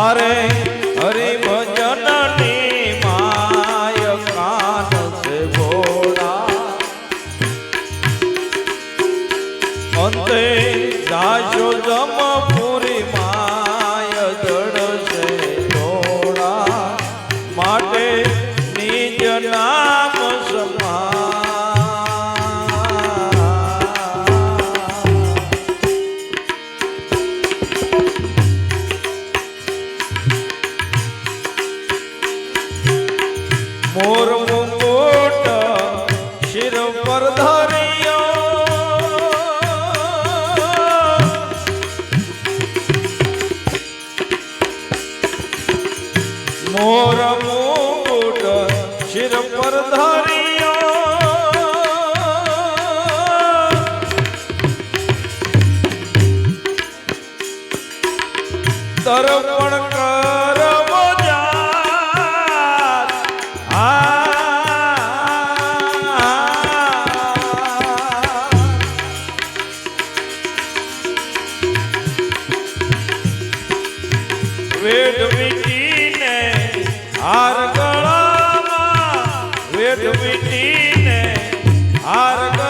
તારે હરિ ભજનની માય કાન છે ભોળા. અંતે જાશો જમપુરી તર્પણ કરવો વેદ વીટીને હાર ગળામાં વેદ વીટીને હાર ગળામાં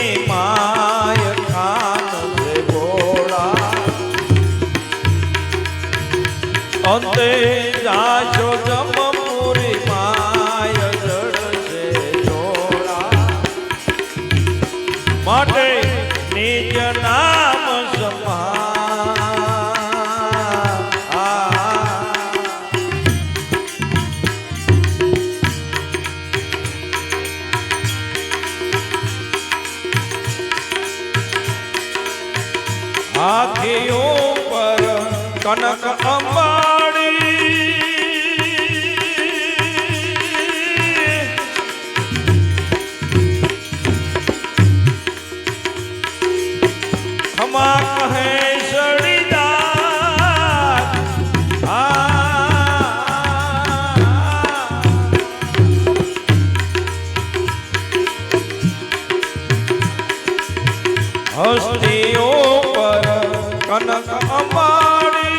અંતે જાશો જમપુરી માય જડશે જોડા માટે નિજ નામ સમા હાથીઓ પર કનક અંબાડી હસ્તીઓ પર કનક અંબાડી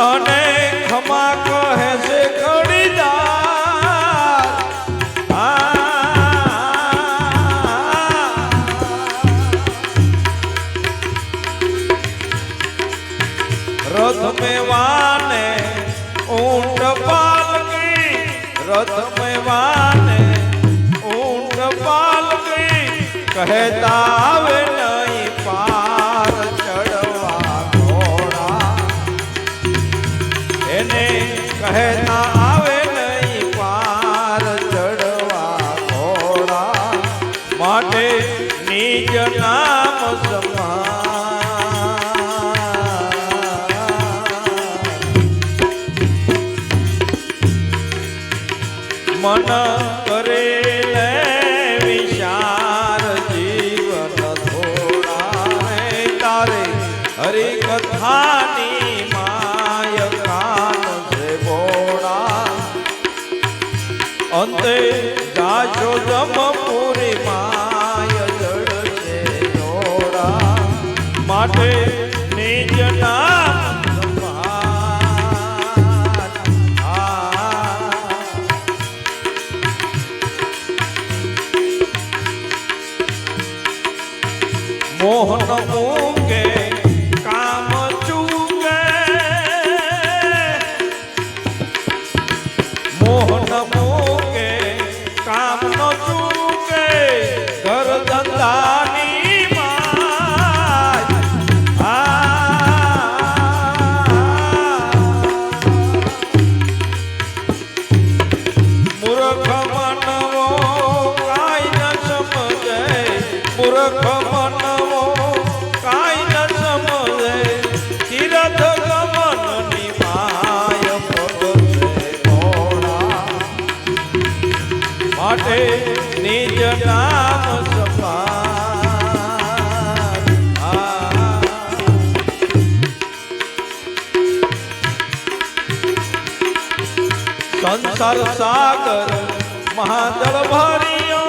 અને હમા કહે છે કડીદાર રથ મેવાને ઊંટ પાલકી, રથ મેવાને ઊંટ પાલકી, કહેતા આવે નહીં પા મન કરે વિશાર જીવન થોડા તારે હરિ કથાની માય કાન છે બોડા અંતે જાશો જમપુરી માય જડ છે માટે મોહન મૂંગે કામ ચૂંગે મોહન મૂંગે કામ નો ચૂંગે ઘર ધંધાની મૂર્ખ માનવો સંસાર સાગર મહાદળ ભર્યો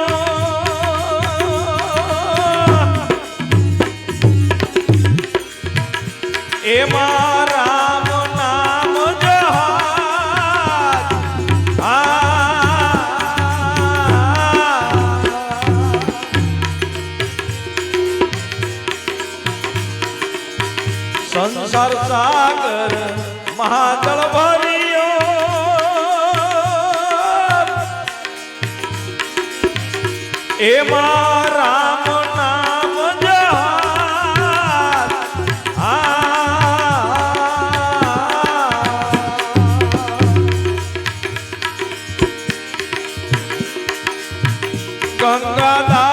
એમાં સરસાગર મહાજળ ભર્યો એમાં રામ નામ ગંગાધા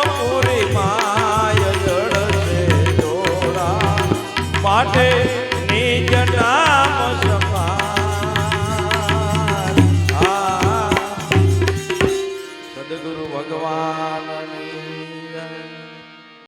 માટે નિજના